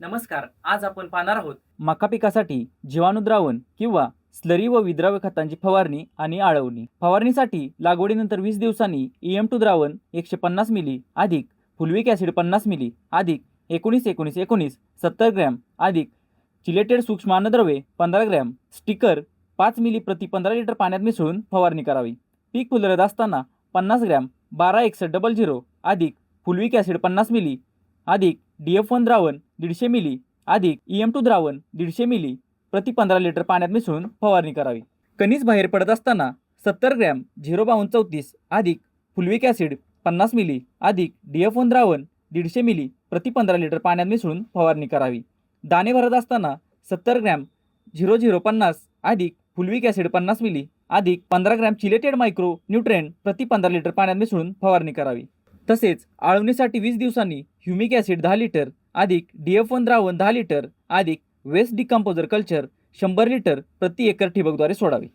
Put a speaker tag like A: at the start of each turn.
A: नमस्कार आज आपण पाहणार आहोत मका पिकासाठी जीवाणुद्रावण किंवा स्लरी व विद्राव्य खतांची फवारणी आणि आळवणी. फवारणीसाठी लागवडीनंतर वीस दिवसांनी एम टू द्रावण एकशे पन्नास मिली अधिक फुलविक ॲसिड पन्नास मिली अधिक एकोणीस एकोणीस एकोणीस सत्तर ग्रॅम अधिक चिलेटेड सूक्ष्म अन्नद्रव्ये पंधरा ग्रॅम स्टिकर पाच मिली प्रति पंधरा लिटर पाण्यात मिसळून फवारणी करावी. पीक फुलरत असताना पन्नास ग्रॅम बारा एकसष्ट डबल झिरो अधिक फुलविक ॲसिड पन्नास मिली अधिक डी एफ वन द्रावण दीडशे मिली. अधिक ई एम टू द्रावण दीडशे मिली. प्रति पंधरा लिटर पाण्यात मिसळून फवारणी करावी. कणीस बाहेर पडत असताना सत्तर ग्रॅम झिरो बावन्न चौतीस अधिक फुलविक ॲसिड पन्नास मिली. अधिक डी एफ द्रावण दीडशे मिली. प्रति पंधरा लिटर पाण्यात मिसळून फवारणी करावी. दाणे भरत असताना सत्तर ग्रॅम झिरो झिरो पन्नास अधिक फुलविक ॲसिड पन्नास मिली. अधिक पंधरा ग्रॅम चिलेटेड मायक्रो न्यूट्रेन प्रति पंधरा लिटर पाण्यात मिसळून फवारणी करावी. तसेच आळवणीसाठी वीस दिवसांनी ह्युमिक ॲसिड दहा लिटर अधिक डी एफ वन द्रावण दहा लिटर अधिक वेस्ट डिकम्पोजर कल्चर शंभर लिटर प्रति एकर ठिबकद्वारे सोडावे.